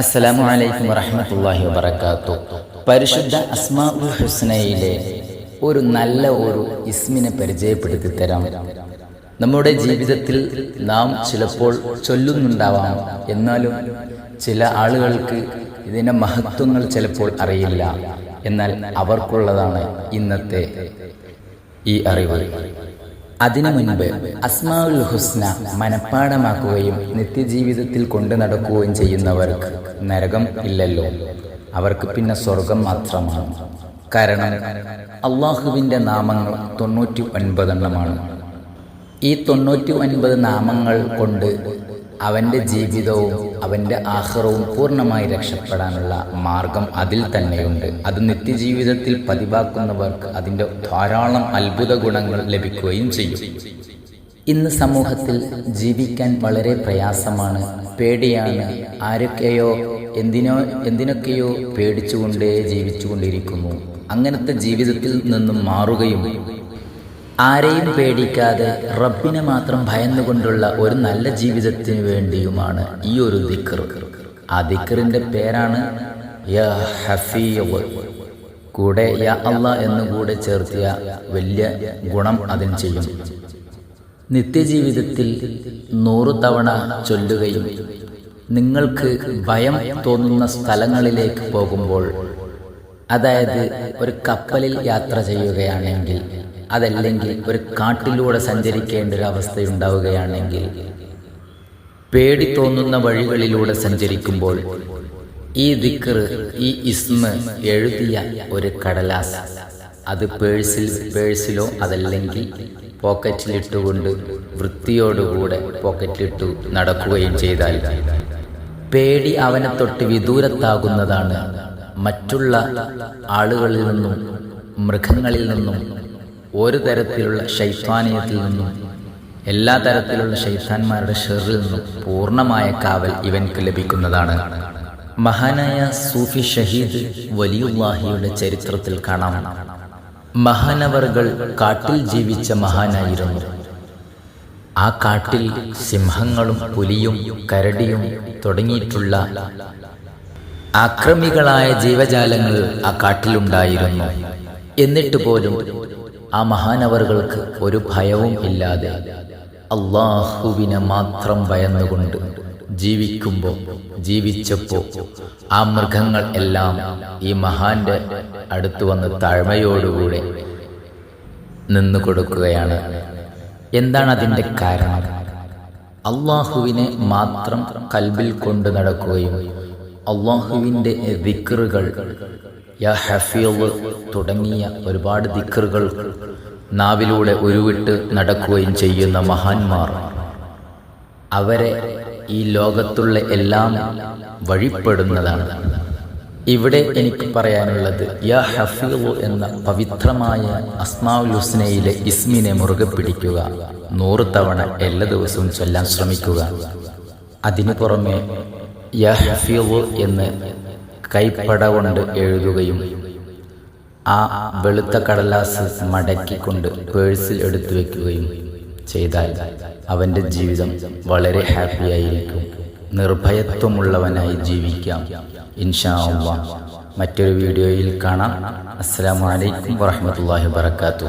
അസ്സലാമു അലൈക്കും വറഹ്മത്തുള്ളാഹി വബറകാതു പരിശുദ്ധ അസ്മാഉൽ ഹുസ്നയിലെ ഒരു നല്ല ഒരു ഇസ്മിനെ പരിചയപ്പെടുത്തി തരാം. നമ്മുടെ ജീവിതത്തിൽ നാം ചിലപ്പോൾ ചൊല്ലുന്നുണ്ടാവാം. എന്നാലും ചില ആളുകൾക്ക് ഇതിന്റെ മഹത്വങ്ങൾ ചിലപ്പോൾ അറിയില്ല. എന്നാൽ അവർക്കുള്ളതാണ് ഇന്നത്തെ ഈ അറിവ്. അതിനു മുൻപ് അസ്മാഉൽ ഹുസ്ന മനഃപ്പാടമാക്കുകയും നിത്യജീവിതത്തിൽ കൊണ്ടു നടക്കുകയും ചെയ്യുന്നവർക്ക് നരകം ഇല്ലല്ലോ. അവർക്ക് പിന്നെ സ്വർഗം മാത്രമാണ്. കാരണം അള്ളാഹുവിന്റെ നാമങ്ങൾ തൊണ്ണൂറ്റി ഒൻപതെണ്ണമാണ് ഈ തൊണ്ണൂറ്റി ഒൻപത് നാമങ്ങൾ കൊണ്ട് അവന്റെ ജീവിതവും അവന്റെ ആഹ്റവും പൂർണമായി രക്ഷപ്പെടാനുള്ള മാർഗം അതിൽ തന്നെയുണ്ട്. അത് നിത്യജീവിതത്തിൽ പതിവാക്കുന്നവർക്ക് അതിന്റെ ധാരാളം അത്ഭുത ഗുണങ്ങൾ ലഭിക്കുകയും ചെയ്യും. ഇന്ന് സമൂഹത്തിൽ ജീവിക്കാൻ വളരെ പ്രയാസമാണ്. പേടിയാണ്. ആരൊക്കെയോ എന്തിനോ എന്തിനൊക്കെയോ പേടിച്ചുകൊണ്ടേ ജീവിച്ചുകൊണ്ടിരിക്കുന്നു. അങ്ങനത്തെ ജീവിതത്തിൽ നിന്നും മാറുകയും ആരെയും പേടിക്കാതെ റബ്ബിനെ മാത്രം ഭയന്നുകൊണ്ടുള്ള ഒരു നല്ല ജീവിതത്തിന് വേണ്ടിയുമാണ് ഈ ഒരു ദിക്കർ ആ ദിക്കറിന്റെ പേരാണ് യാ കൂടെ യാ അല്ല എന്ന് കൂടെ ചേർത്തിയ വലിയ ഗുണം അതിന് ചെയ്യും. നിത്യജീവിതത്തിൽ നൂറു തവണ ചൊല്ലുകയും നിങ്ങൾക്ക് ഭയം തോന്നുന്ന സ്ഥലങ്ങളിലേക്ക് പോകുമ്പോൾ അതായത് ഒരു കപ്പലിൽ യാത്ര ചെയ്യുകയാണെങ്കിൽ അതല്ലെങ്കിൽ ഒരു കാട്ടിലൂടെ സഞ്ചരിക്കേണ്ട ഒരു അവസ്ഥയുണ്ടാവുകയാണെങ്കിൽ പേടി തോന്നുന്ന വഴികളിലൂടെ സഞ്ചരിക്കുമ്പോൾ ഈ ദിക്കർ ഈ ഇസ്മ എഴുതിയ ഒരു കടലാസ്. അത് പേഴ്സിൽ പേഴ്സിലോ അതല്ലെങ്കിൽ പോക്കറ്റിലിട്ടുകൊണ്ട് വൃത്തിയോടുകൂടെ പോക്കറ്റിലിട്ടു നടക്കുകയും ചെയ്താൽ പേടി അവനെ തൊട്ട് വിദൂരത്താകുന്നതാണ് മറ്റുള്ള ആളുകളിൽ നിന്നും മൃഗങ്ങളിൽ നിന്നും ഒരു തരത്തിലുള്ള ശൈത്വാനീയത്തിൽ നിന്നും എല്ലാ തരത്തിലുള്ള ശൈത്താന്മാരുടെ ഷെറിൽ നിന്നും പൂർണമായ കാവൽ ഇവൻക്ക് ലഭിക്കുന്നതാണ്. മഹാനായ സൂഫി ഷഹീദ് വലിയുല്ലാഹിയുടെ ചരിത്രത്തിൽ കാണാം. മഹാനവറുകൾ കാട്ടിൽ ജീവിച്ച മഹാനായിരുന്നു. ആ കാട്ടിൽ സിംഹങ്ങളും പുലിയും കരടിയും തുടങ്ങിയിട്ടുള്ള ആക്രമികളായ ജീവജാലങ്ങൾ ആ കാട്ടിലുണ്ടായിരുന്നു. എന്നിട്ട് പോലും ആ മഹാനവറുകൾക്ക് ഒരു ഭയവും ഇല്ലാതെ അള്ളാഹുവിനെ മാത്രം ഭയന്നുകൊണ്ട് ജീവിക്കുമ്പോൾ ജീവിച്ചപ്പോൾ ആ മൃഗങ്ങൾ എല്ലാം ഈ മഹാന്റെ അടുത്ത് വന്ന് താഴ്മയോടുകൂടെ നിന്നു കൊടുക്കുകയാണ്. എന്താണ് അതിന്റെ കാരണം? അള്ളാഹുവിനെ മാത്രം കൽബിൽ കൊണ്ട് നടക്കുകയും അള്ളാഹുവിന്റെ ദിക്കറുകൾ യാ ഹഫീവ് തുടങ്ങിയ ഒരുപാട് ദിക്കറുകൾ നാവിലൂടെ ഉരുവിട്ട് നടക്കുകയും ചെയ്യുന്ന മഹാന്മാർ. അവരെ ഈ ലോകത്തുള്ള എല്ലാം വഴിപ്പെടുന്നതാണ്. ഇവിടെ എനിക്ക് പറയാനുള്ളത് യാ ഹഫീവ് എന്ന പവിത്രമായ അസ്മാഉൽ ഹുസ്നയിലെ ഇസ്മിനെ മുറുകെ പിടിക്കുക നൂറ് തവണ എല്ലാ ദിവസവും ചൊല്ലാൻ ശ്രമിക്കുക. അതിനു പുറമെ യാ ഹഫീലു എന്ന് കൈപ്പട കൊണ്ട് എഴുതുകയും ആ വെളുത്ത കടലാസ് മടക്കിക്കൊണ്ട് പേഴ്സിൽ എടുത്തു വെക്കുകയും ചെയ്താൽ അവന്റെ ജീവിതം വളരെ ഹാപ്പിയായിരിക്കും നിർഭയത്വമുള്ളവനായി ജീവിക്കാം. ഇൻഷാ അള്ളാ. മറ്റൊരു വീഡിയോയിൽ കാണാം. അസ്സാം വലൈക്കും വാഹമത്തല്ലാഹി വാത്തു